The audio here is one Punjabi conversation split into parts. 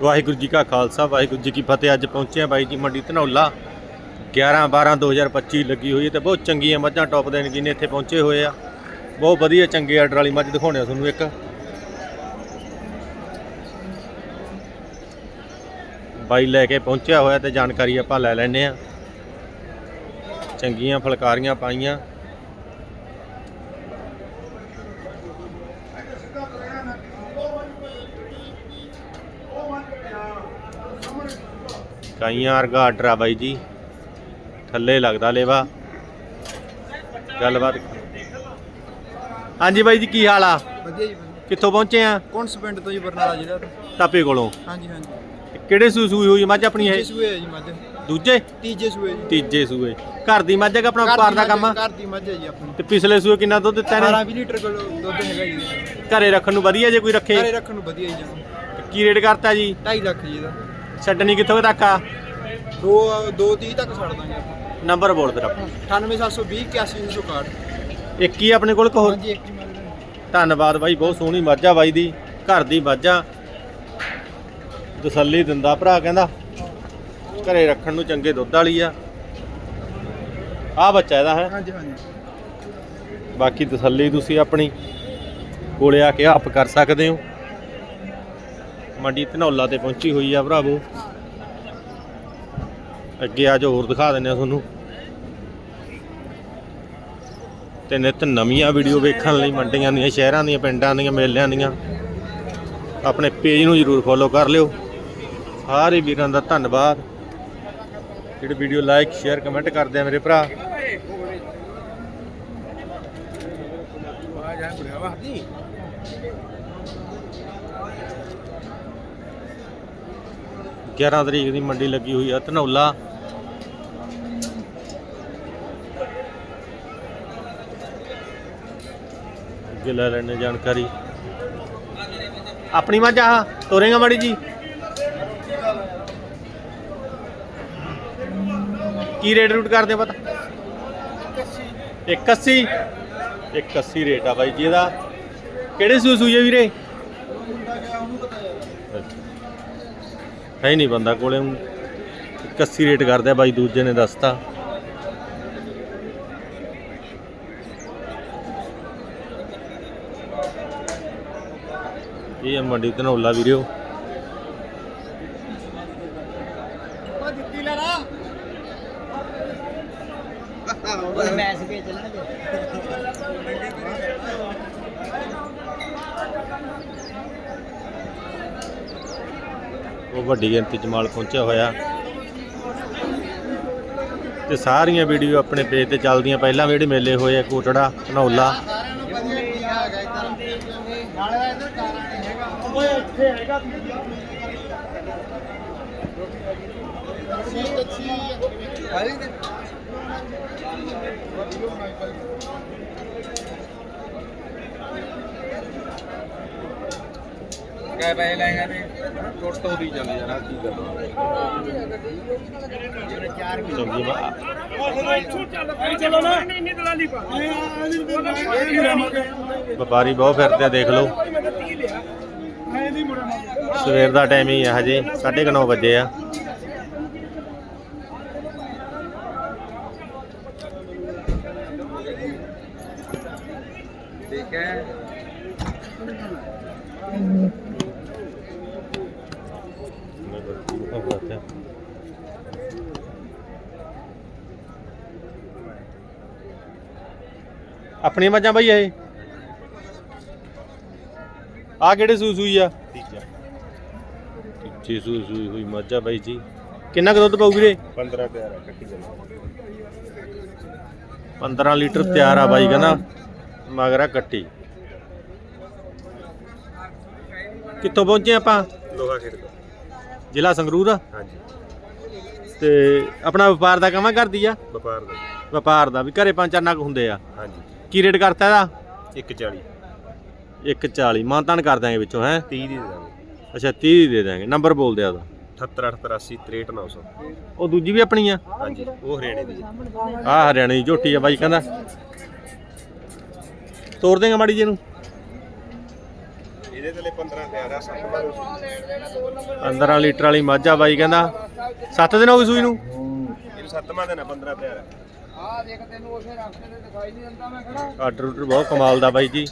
ਵਾਹਿਗੁਰੂ ਜੀ ਕਾ ਖਾਲਸਾ, ਵਾਹਿਗੁਰੂ ਜੀ ਕੀ ਫਤਿਹ। ਅੱਜ ਪਹੁੰਚੇ ਆ ਬਾਈ ਜੀ ਮੰਡੀ ਧਨੌਲਾ। 11 12 2025 ਲੱਗੀ ਹੋਈ ਹੈ ਤੇ ਬਹੁਤ ਚੰਗੀਆਂ ਮੱਝਾਂ ਟੌਪ ਦੇ ਨਗੀਨੇ ਇੱਥੇ ਪਹੁੰਚੇ ਹੋਏ ਆ। ਬਹੁਤ ਵਧੀਆ ਚੰਗੇ ਆਰਡਰ ਵਾਲੀ ਮੱਝ ਦਿਖਾਉਣੇ ਆ ਤੁਹਾਨੂੰ ਇੱਕ। ਬਾਈ ਲੈ ਕੇ ਪਹੁੰਚਿਆ ਹੋਇਆ ਤੇ ਜਾਣਕਾਰੀ ਆਪਾਂ ਲੈ ਲੈਣੇ ਆ ਚੰਗੀਆਂ ਫਲਕਾਰੀਆਂ ਪਾਈਆਂ। ਕਾਈਆਂ ਵਰਗਾ ਆਰਡਰ ਆ ਬਾਈ ਜੀ। ਥੱਲੇ ਲੱਗਦਾ ਲੇਵਾ। ਗੱਲਬਾਤ ਹਾਂਜੀ ਬਾਈ ਜੀ ਕੀ ਹਾਲ ਆ? ਵਧੀਆ ਜੀ ਵਧੀਆ। ਕਿੱਥੋਂ ਪਹੁੰਚੇ ਆ? ਕੌਣਸ ਪਿੰਡ ਤੋਂ ਜੀ ਬਰਨਾਲਾ ਜ਼ਿਲ੍ਹਾ ਤੋਂ। ਟਾਪੇ ਕੋਲੋਂ। ਹਾਂਜੀ ਹਾਂਜੀ। ਤੇ ਕਿਹੜੇ ਸੂ ਸੂਈ ਹੋਈ ਮੱਝ ਆਪਣੀ ਤੀਜੇ ਇਹ ਸੂਏ ਹੈ ਜੀ ਮੱਝ। ਦੂਜੇ? ਤੀਜੇ ਸੂਏ ਜੀ। ਤੀਜੇ ਸੂਏ। ਘਰ ਦੀ ਮੱਝ ਹੈ ਕਿ ਆਪਣਾ ਵਪਾਰ ਦੀ ਦਾ ਕੰਮ ਆ? ਘਰ ਦੀ ਮੱਝ ਹੈ ਜੀ ਆਪਣੀ। ਤੇ ਪਿਛਲੇ ਸੂਏ ਕਿੰਨਾ ਦੁੱਧ ਦਿੱਤਾ 12 ਨੇ 20 ਲੀਟਰ ਕੋਲ ਦੁੱਧ ਹੈਗਾ ਜੀ। ਘਰੇ ਰੱਖਣ ਨੂੰ ਵਧੀਆ ਜੇ ਕੋਈ ਰੱਖੇ। ਘਰੇ ਰੱਖਣ ਨੂੰ ਵਧੀਆ ਜੀ ਜਮਾਂ। ਕੀ ਰੇਟ ਕਰਤਾ ਜੀ? 2.5 ਲੱਖ ਜੀ ਇਹਦਾ। ਛੱਡਣੀ ਕਿੱਥੋਂ ਤੱਕ ਆ? ਦੋ ਦੋ ਤੀਹ ਤੱਕ ਛੱਡ ਦਾਂਗੇ ਆਪਾਂ। ਨੰਬਰ ਬੋਲ ਤੇਰਾ 98720 8161 ਇੱਕ ਹੀ ਆਪਣੇ ਕੋਲ ਕਹੋ। ਹਾਂਜੀ ਇੱਕ ਹੈ। ਧੰਨਵਾਦ ਬਾਈ ਬਹੁਤ ਸੋਹਣੀ ਮੱਝ ਆ ਬਾਈ ਦੀ ਘਰ ਦੀ ਮੱਝ। ਤਸੱਲੀ ਦਿੰਦਾ ਭਰਾ ਕਹਿੰਦਾ। ਘਰੇ ਰੱਖਣ ਨੂੰ ਚੰਗੇ ਦੁੱਧ ਵਾਲੀ ਆ। ਆ ਬੱਚਾ ਇਹਦਾ ਹੈ। ਹਾਂਜੀ ਹਾਂਜੀ। ਬਾਕੀ ਤਸੱਲੀ ਤੁਸੀਂ ਆਪਣੀ। ਕੋਲੇ ਆ ਕੇ ਆਪ ਕਰ ਸਕਦੇ ਹੋ। ਮੰਡੀ ਧਨੌਲਾ ਤੇ ਪਹੁੰਚੀ ਹੋਈ ਆ ਭਰਾਵੋ। ਅੱਗੇ ਆ ਜੋ ਹੋਰ ਦਿਖਾ ਦਿੰਦੇ ਆ ਤੁਹਾਨੂੰ। ਤੇ ਨਿਤ ਨਵੀਆਂ ਵੀਡੀਓ ਵੇਖਣ ਲਈ ਮੰਡੀਆਂ ਦੀਆਂ, ਸ਼ਹਿਰਾਂ ਦੀਆਂ, ਪਿੰਡਾਂ ਦੀਆਂ, ਮੇਲਿਆਂ ਦੀਆਂ। ਆਪਣੇ ਪੇਜ ਨੂੰ ਜਰੂਰ ਫੋਲੋ ਕਰ ਲਿਓ। ਸਾਰੇ ਵੀਰਾਂ ਦਾ ਧੰਨਵਾਦ। ਜਿਹੜੇ ਵੀਡੀਓ ਲਾਈਕ ਸ਼ੇਅਰ ਕਮੈਂਟ ਕਰਦੇ ਆ ਮੇਰੇ ਭਰਾ। ਗਿਆਰਾਂ ਤਰੀਕ ਦੀ ਮੰਡੀ ਲੱਗੀ ਹੋਈ ਆ, ਧਨੌਲਾ। ਅੱਗੇ ਲੈ ਲੈਣੇ ਜਾਣਕਾਰੀ। ਆਪਣੀ ਮੱਝ ਆ, ਤੋਰੇਗਾ ਮਾੜੀ ਜੀ? ਕੀ ਰੇਟ ਰੂਟ ਕਰਦੇ ਆ ਪਤਾ? 81 81 ਰੇਟ ਆ ਬਾਈ ਜੀ ਇਹਦਾ। ਕਿਹੜੇ ਸੂ ਸੂਏ ਵੀਰੇ? ਹੈ ਨਹੀਂ ਬੰਦਾ ਕੋਲੇ। ਊਂ 81 ਰੇਟ ਕਰਦਾ ਬਾਈ ਦੂਜੇ ਨੇ ਦੱਸਤਾ। ਇਹ ਮੰਡੀ ਧਨੌਲਾ ਵੀਰਿਓ ਲੈਣਗੇ ਉਹ ਵੱਡੀ ਗਿਣਤੀ ਚ ਮਾਲ ਪਹੁੰਚਿਆ ਹੋਇਆ। ਤੇ ਸਾਰੀਆਂ ਵੀਡੀਓ ਆਪਣੇ ਪੇਜ ਤੇ ਚੱਲਦੀਆਂ। ਪਹਿਲਾਂ ਵੀ ਜਿਹੜੇ ਮੇਲੇ ਹੋਏ ਆ ਕੋਟੜਾ ਧਨੌਲਾ। ਓਏ ਇੱਥੇ ਹੈਗਾ ਕੈ ਪੈਸੇ ਲੈਗਾ ਤੇ ਟੋਟੋ ਦੀ ਚੱਲ ਯਾਰ ਆ। ਕੀ ਬਾ- ਵਪਾਰੀ ਬਹੁਤ ਫਿਰਦੇ ਆ ਦੇਖ ਲਓ। ਸਵੇਰ ਦਾ ਟਾਈਮ ਹੀ ਆ ਹਜੇ 9:30 ਵਜੇ ਆ। ਠੀਕ ਹੈ। ਆਪਣੀ ਮੱਝਾਂ ਬਈ ਇਹ ਆ ਕਿਹੜੇ ਸੂ ਸੂਈ ਆ ਤੀਜਾ ਤੀਜੀ ਸੂ ਸੂਈ ਹੋਈ ਮੱਝਾਂ ਬਾਈ ਜੀ ਕਿੰਨਾ ਕੁ ਦੁੱਧ ਪਾਉ ਵੀਰੇ 15 ਪਿਆਰਾ ਕੱਟੀ ਚੱਲ 15 ਲੀਟਰ ਤਿਆਰ ਆ ਬਾਈ ਕਹਿੰਦਾ ਮਗਰਾ ਕੱਟੀ ਕਿੱਥੋਂ ਪਹੁੰਚੇ ਆਪਾਂ ਲੋਹਾ ਖੇਡ ਤੋਂ ਜ਼ਿਲ੍ਹਾ ਸੰਗਰੂਰ ਹਾਂਜੀ। ਤੇ ਆਪਣਾ ਵਪਾਰ ਦਾ ਕੰਮ ਕਰਦੀ ਆ? ਵਪਾਰ ਦਾ। ਵਪਾਰ ਦਾ ਵੀ ਘਰੇ ਪੰਜ ਚਾਰ ਨਗ ਹੁੰਦੇ ਆ। ਹਾਂਜੀ। ਕੀ ਰੇਟ ਕਰਤਾ ਇਹਦਾ? 140 140 ਮਾਨਤਾਨ ਕਰ ਦਾਂਗੇ ਵਿੱਚੋਂ ਹੈ? 30 ਦੀ ਦੇ ਦਾਂਗੇ। ਅੱਛਾ 30 ਦੀ ਦੇ ਦਾਂਗੇ ਨੰਬਰ ਬੋਲ ਦਿਆ ਉਹਦਾ। 78 83 63900 ਉਹ ਦੂਜੀ ਵੀ ਆਪਣੀ ਆ? ਹਾਂਜੀ ਉਹ ਹਰਿਆਣੇ ਦੀ ਹੈ। ਆ ਹਰਿਆਣੇ ਦੀ ਝੋਟੀ ਆ ਬਾਈ ਕਹਿੰਦਾ। ਤੋਰ ਦੇਗਾ ਮਾੜੀ ਜੀ ਨੂੰ 15 ਤਿਆਰ ਆ 7 ਵਾਰ 15 ਲੀਟਰ ਵਾਲੀ ਮੱਝ ਬਾਈ ਕਹਿੰਦਾ 7 ਦਿਨ ਹੋ ਗਏ ਸੂਈ ਨੂੰ? ਇਹਨੂੰ 7ਵਾਂ ਦਿਨ ਆ 15 ਤਿਆਰ ਆ। ਆ ਦੇਖ ਤੈਨੂੰ ਉਸੇ ਰਸਤੇ ਤੇ ਦਿਖਾਈ ਨਹੀਂ ਦਿੰਦਾ ਮੈਂ ਖੜਾ। ਆਰਡਰ ਉਡਰ ਬਹੁਤ ਕਮਾਲ ਦਾ ਬਾਈ ਜੀ।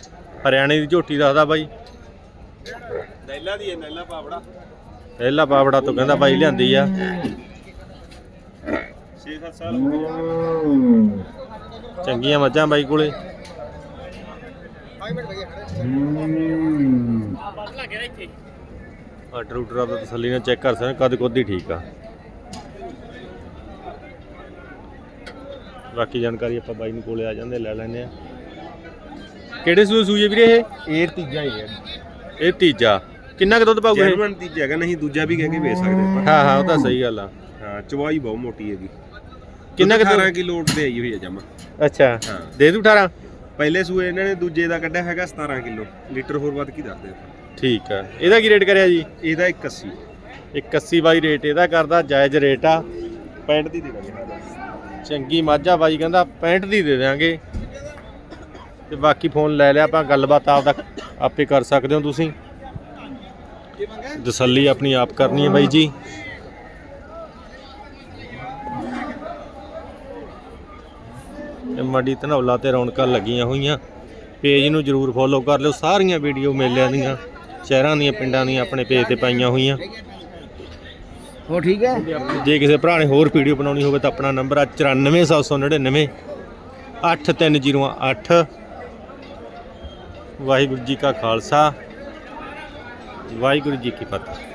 ਹਰਿਆਣੇ ਦੀ ਝੋਟੀ ਦੱਸਦਾ ਬਾਈ। ਨੈਲਾ ਦੀ ਹੈ ਨੈਲਾ ਪਾਵੜਾ। ਪਹਿਲਾ ਬਾਬੜਾ ਤੋਂ ਕਹਿੰਦਾ ਬਾਈ ਲਿਆਂਦੀ ਆ। 6-7 ਸਾਲ ਹੋ ਗਏ। ਚੰਗੀਆਂ ਮੱਝਾਂ ਬਾਈ ਕੋਲੇ। 5 ਮਿੰਟ ਭਈਆ ਖੜੇ ਆਰਡਰ ਉਡਰ ਦਾ ਤਸੱਲੀ ਨਾਲ ਚੈੱਕ ਕਰ ਸਕਦੇ ਕਦ ਕੁੱਦ ਠੀਕ ਆ। ਬਾਕੀ ਜਾਣਕਾਰੀ ਆਪਾਂ ਬਾਈ ਨੂੰ ਕੋਲੇ ਆ ਜਾਂਦੇ ਲੈ ਲੈਂਦੇ ਆ ਕਿਹੜੇ ਸੂਏ ਸੂਏ ਵੀਰੇ ਇਹ? ਇਹ ਤੀਜਾ ਹੀ ਹੈ। ਇਹ ਤੀਜਾ। ਕਿੰਨਾ ਕੁ ਦੁੱਧ ਪਾਊਗਾ ਇਹ? ਜਰਮਨ ਤੀਜਾ ਹੈਗਾ ਨਹੀਂ ਦੂਜਾ ਵੀ ਕਹਿ ਕੇ ਵੇਚ ਸਕਦੇ ਆਪਾਂ। ਹਾਂ ਹਾਂ ਉਹ ਤਾਂ ਸਹੀ ਗੱਲ ਆ। ਹਾਂ ਚਵਾਈ ਬਹੁਤ ਮੋਟੀ ਹੈਗੀ। ਕਿੰਨਾ ਕੁ 18 ਦੁੱਧ? ਕਿਲੋ ਉੱਤੇ ਆਈ ਹੋਈ ਹੈ ਜਮਾ। ਅੱਛਾ। ਦੇ ਦੂ 18 ਪਹਿਲੇ ਸੂਏ ਇਹਨਾਂ ਨੇ ਦੂਜੇ ਦਾ ਕੱਢਿਆ ਹੈਗਾ 17 ਕਿਲੋ ਲੀਟਰ ਹੋਰ ਵੱਧ ਕੀ ਦੱਸਦੇ ਆਪਾਂ? ਠੀਕ ਆ। ਇਹਦਾ ਕੀ ਰੇਟ ਕਰਿਆ ਜੀ? ਇਹਦਾ 81 81 ਬਾਈ ਰੇਟ ਇਹਦਾ ਕਰਦਾ ਜਾਇਜ਼ ਰੇਟ ਆ। 65 ਦੀ ਦੇ ਦਾਂਗੇ ਚੰਗੀ ਮਾਝਾ ਬਾਈ ਕਹਿੰਦਾ 65 ਦੀ ਦੇ ਦਿਆਂਗੇ। ਤੇ ਬਾਕੀ ਫੋਨ ਲੈ ਲਿਆ ਆਪਾਂ ਗੱਲਬਾਤ ਆਪਦਾ ਆਪੇ ਕਰ ਸਕਦੇ ਹੋ ਤੁਸੀਂ। ਤਸੱਲੀ ਆਪਣੀ ਆਪ ਕਰਨੀ ਹੈ ਬਾਈ ਜੀ। ਤੇ ਮੰਡੀ ਧਨੌਲਾ ਤੇ ਰੌਣਕਾਂ ਲੱਗੀਆਂ ਹੋਈਆਂ। ਪੇਜ ਨੂੰ ਜਰੂਰ ਫੋਲੋ ਕਰ ਲਿਓ। ਸਾਰੀਆਂ ਵੀਡੀਓ ਮੇਲਿਆਂ ਦੀਆਂ ਸ਼ਹਿਰਾਂ ਦੀਆਂ ਪਿੰਡਾਂ ਦੀਆਂ ਆਪਣੇ ਪੇਜ ਤੇ ਪਾਈਆਂ ਹੋਈਆਂ। ਹੋ ਠੀਕ ਹੈ? ਜੇ ਕਿਸੇ ਭਰਾ ਨੇ ਹੋਰ ਵੀਡੀਓ ਬਣਾਉਣੀ ਹੋਵੇ ਤਾਂ ਆਪਣਾ ਨੰਬਰ ਆ 94799 8308 ਵਾਹਿਗੁਰੂ ਜੀ ਕਾ ਖਾਲਸਾ ਵਾਹਿਗੁਰੂ ਜੀ ਕੀ ਫਤਿਹ।